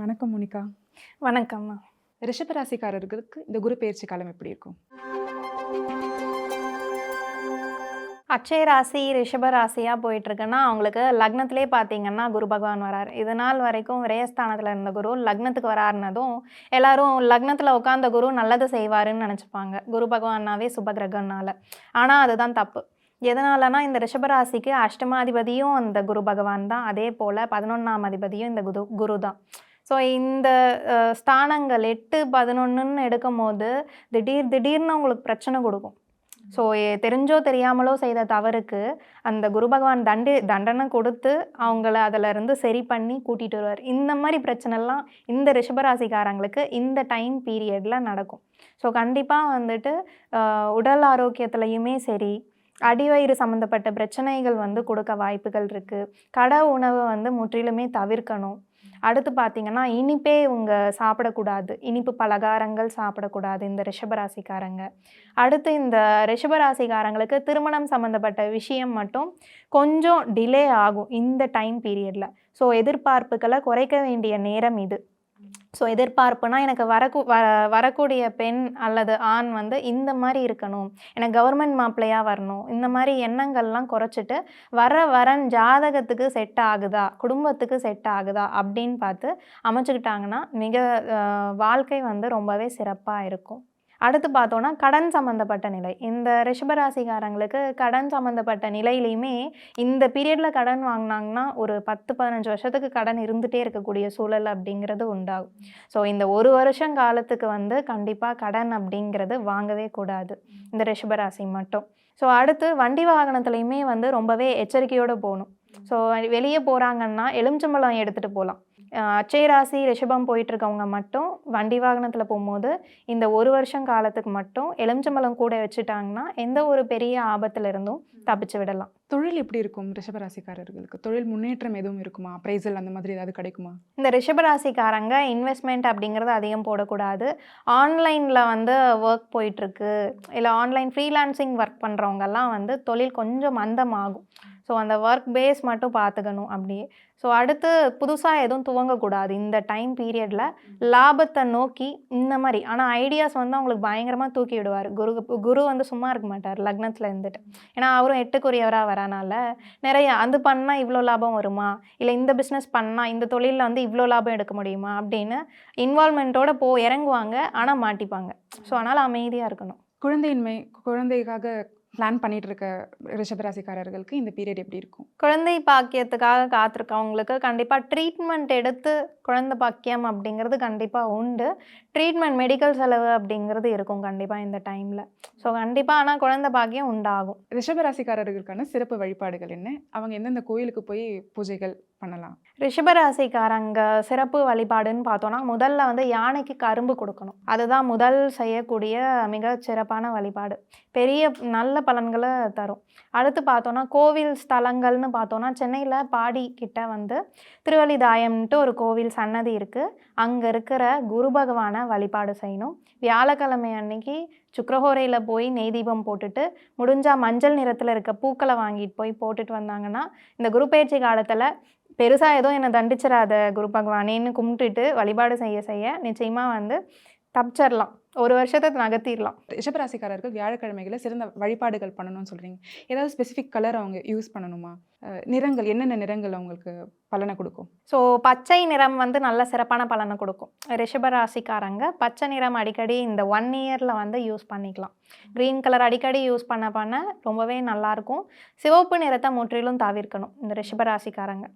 வணக்கம் மோனிகா. வணக்கம்மா. ரிஷபராசிக்காரர்களுக்கு இந்த குரு பயிற்சி காலம் எப்படி இருக்கும்? அட்சய ராசி ரிஷப ராசியாக போயிட்டுருக்குன்னா அவங்களுக்கு லக்னத்திலே பார்த்தீங்கன்னா குரு பகவான் வரார். இது நாள் வரைக்கும் விரயஸ்தானத்தில் இருந்த குரு லக்னத்துக்கு வராருனதும் எல்லாரும் லக்னத்தில் உட்காந்த குரு நல்லது செய்வாருன்னு நினச்சிப்பாங்க. குரு பகவானாவே சுபகிரகம்னால. ஆனால் அதுதான் தப்பு. எதனாலனா இந்த ரிஷபராசிக்கு அஷ்டமாதிபதியும் அந்த குரு பகவான் தான். அதே போல் பதினொன்றாம் அதிபதியும் இந்த குரு குரு தான் ஸோ இந்த ஸ்தானங்கள் எட்டு பதினொன்றுன்னு எடுக்கும் போது திடீர் திடீர்னு அவங்களுக்கு பிரச்சனை கொடுக்கும். ஸோ தெரிஞ்சோ தெரியாமலோ செய்த தவறுக்கு அந்த குரு பகவான் தண்டி தண்டனை கொடுத்து அவங்கள அதில் இருந்து சரி பண்ணி கூட்டிகிட்டு வருவார். இந்த மாதிரி பிரச்சனைலாம் இந்த ரிஷபராசிக்காரங்களுக்கு இந்த டைம் பீரியடில் நடக்கும். ஸோ கண்டிப்பாக வந்துட்டு உடல் ஆரோக்கியத்துலையுமே சரி அடிவயிறு சம்மந்தப்பட்ட பிரச்சனைகள் வந்து கொடுக்க வாய்ப்புகள் இருக்குது கடை உணவை வந்து முற்றிலுமே தவிர்க்கணும். அடுத்து பார்த்தீங்கன்னா இனிப்பே இவங்க சாப்பிடக்கூடாது. இனிப்பு பலகாரங்கள் சாப்பிடக்கூடாது இந்த ரிஷபராசிக்காரங்க. அடுத்து இந்த ரிஷபராசிக்காரங்களுக்கு திருமணம் சம்மந்தப்பட்ட விஷயம் மட்டும் கொஞ்சம் டிலே ஆகும் இந்த டைம் பீரியடில் ஸோ எதிர்பார்ப்புகளை குறைக்க வேண்டிய நேரம் இது. ஸோ எதிர்பார்ப்புனா எனக்கு வரக்கூ வ வரக்கூடிய பெண் அல்லது ஆண் வந்து இந்த மாதிரி இருக்கணும். எனக்கு கவர்மெண்ட் மாப்பிள்ளையாக வரணும். இந்த மாதிரி எண்ணங்கள்லாம் குறைச்சிட்டு வர வரன் ஜாதகத்துக்கு செட் ஆகுதா? குடும்பத்துக்கு செட் ஆகுதா? அப்படின்னு பார்த்து அமைச்சுக்கிட்டாங்கன்னா மிக வாழ்க்கை வந்து ரொம்பவே சிறப்பாக இருக்கும். அடுத்து பார்த்தோன்னா கடன் சம்மந்தப்பட்ட நிலை. இந்த ரிஷபராசிக்காரங்களுக்கு கடன் சம்மந்தப்பட்ட நிலையிலையுமே இந்த பீரியடில் கடன் வாங்கினாங்கன்னா ஒரு பத்து பதினஞ்சு வருஷத்துக்கு கடன் இருந்துகிட்டே இருக்கக்கூடிய சூழல் அப்படிங்கிறது உண்டாகும். ஸோ இந்த ஒரு வருஷம் காலத்துக்கு வந்து கண்டிப்பாக கடன் அப்படிங்கிறது வாங்கவே கூடாது. இந்த ரிஷபராசி மட்டும். ஸோ அடுத்து வண்டி வாகனத்துலையுமே வந்து ரொம்பவே எச்சரிக்கையோடு போகணும். ஸோ வெளியே போகிறாங்கன்னா எலுமிச்சம்பழம் எடுத்துகிட்டு போகலாம். அச்சய ராசி ரிஷபம் போயிட்டு இருக்கவங்க மட்டும் வண்டி வாகனத்தில் போகும்போது இந்த ஒரு வருஷம் காலத்துக்கு மட்டும் எலுமிச்சம்பழம் கூட வச்சுட்டாங்கன்னா எந்த ஒரு பெரிய ஆபத்துல இருந்தும் தப்பிச்சு விடலாம். தொழில் எப்படி இருக்கும் ரிஷபராசிக்காரர்களுக்கு? தொழில் முன்னேற்றம் எதுவும் இருக்குமா? அப்ரைசல் அந்த மாதிரி ஏதாவது கிடைக்குமா? இந்த ரிஷபராசிக்காரங்க இன்வெஸ்ட்மெண்ட் அப்படிங்கிறது அதிகம் போடக்கூடாது. ஆன்லைனில் வந்து ஒர்க் போயிட்டுருக்கு. இல்லை ஆன்லைன் ஃப்ரீலான்சிங் ஒர்க் பண்ணுறவங்கெல்லாம் வந்து தொழில் கொஞ்சம் மந்தமாகும். ஸோ அந்த ஒர்க் பேஸ் மட்டும் பார்த்துக்கணும் அப்படியே ஸோ அடுத்து புதுசாக எதுவும் துவங்கக்கூடாது. இந்த டைம் பீரியடில் லாபத்தை நோக்கி இந்த மாதிரி. ஆனால் ஐடியாஸ் வந்து அவங்களுக்கு பயங்கரமாக தூக்கி விடுவார். குரு குரு வந்து சும்மா இருக்க மாட்டார். லக்னத்தில் இருந்துட்டு. ஏன்னா அவரும் எட்டுக்குரியவராக வரனால நிறைய அது பண்ணால் இவ்வளோ லாபம் வருமா? இல்லை இந்த பிஸ்னஸ் பண்ணால் இந்த தொழிலில் வந்து இவ்வளோ லாபம் எடுக்க முடியுமா? அப்படின்னு இன்வால்மெண்ட்டோட போ இறங்குவாங்க. ஆனால் மாட்டிப்பாங்க. ஸோ அதனால் அமைதியாக இருக்கணும். குழந்தையின்மை குழந்தைக்காக பிளான் பண்ணிட்டு இருக்க ரிஷபராசிக்காரர்களுக்கு இந்த பீரியட் எப்படி இருக்கும்? குழந்தை பாக்கியத்துக்காக காத்திருக்கவங்களுக்கு கண்டிப்பாக ட்ரீட்மெண்ட் எடுத்து குழந்தை பாக்கியம் அப்படிங்கிறது கண்டிப்பாக உண்டு. ட்ரீட்மெண்ட் மெடிக்கல் செலவு அப்படிங்கிறது இருக்கும் கண்டிப்பாக இந்த டைமில் ஸோ கண்டிப்பாக ஆனால் குழந்தை பாக்கியம் உண்டாகும். ரிஷபராசிக்காரர்களுக்கான சிறப்பு வழிபாடுகள் என்ன? அவங்க எந்தெந்த கோயிலுக்கு போய் பூஜைகள் பண்ணலாம். ரிஷபராசிக்காரங்க சிறப்பு வழிபாடுன்னு பார்த்தோன்னா முதல்ல வந்து யானைக்கு கரும்பு கொடுக்கணும். அதுதான் முதல் செய்யக்கூடிய மிக சிறப்பான வழிபாடு. பெரிய நல்ல பலன்களை தரும். அடுத்து பார்த்தோன்னா கோவில் ஸ்தலங்கள்னு பார்த்தோன்னா சென்னையில் பாடி கிட்ட வந்து திருவள்ளிதாயம்ன்ட்டு ஒரு கோவில் சன்னதி இருக்குது அங்கே இருக்கிற குரு பகவானை வழிபாடு செய்யணும். வியாழக்கிழமை அன்னைக்கு சுக்கரஹோரையில் போய் நெய் தீபம் போட்டுட்டு முடிஞ்சால் மஞ்சள் நிறத்தில் இருக்க பூக்களை வாங்கிட்டு போய் போட்டுட்டு வந்தாங்கன்னா இந்த குரு பயிற்சி காலத்தில் பெருசாக ஏதோ என்னை தண்டிச்சிடாத குரு பகவானேன்னு கும்பிட்டுட்டு வழிபாடு செய்ய செய்ய நிச்சயமாக வந்து தப்பிச்சிடலாம் ஒரு வருஷத்தை நகர்த்திடலாம். ரிஷபராசிக்காரர்கள் வியாழக்கிழமைகளில் சிறந்த வழிபாடுகள் பண்ணணும்னு சொல்றீங்க. ஏதாவது ஸ்பெசிஃபிக் கலர் அவங்க யூஸ் பண்ணணுமா? நிறங்கள் என்னென்ன நிறங்கள் அவங்களுக்கு பலனை கொடுக்கும்? ஸோ பச்சை நிறம் வந்து நல்ல சிறப்பான பலனை கொடுக்கும். ரிஷபராசிக்காரங்க பச்சை நிறம் அடிக்கடி இந்த ஒன் இயரில் வந்து யூஸ் பண்ணிக்கலாம். க்ரீன் கலர் அடிக்கடி யூஸ் பண்ண பண்ண ரொம்பவே நல்லாயிருக்கும். சிவப்பு நிறத்தை முற்றிலும் தவிர்க்கணும் இந்த ரிஷபராசிக்காரங்க.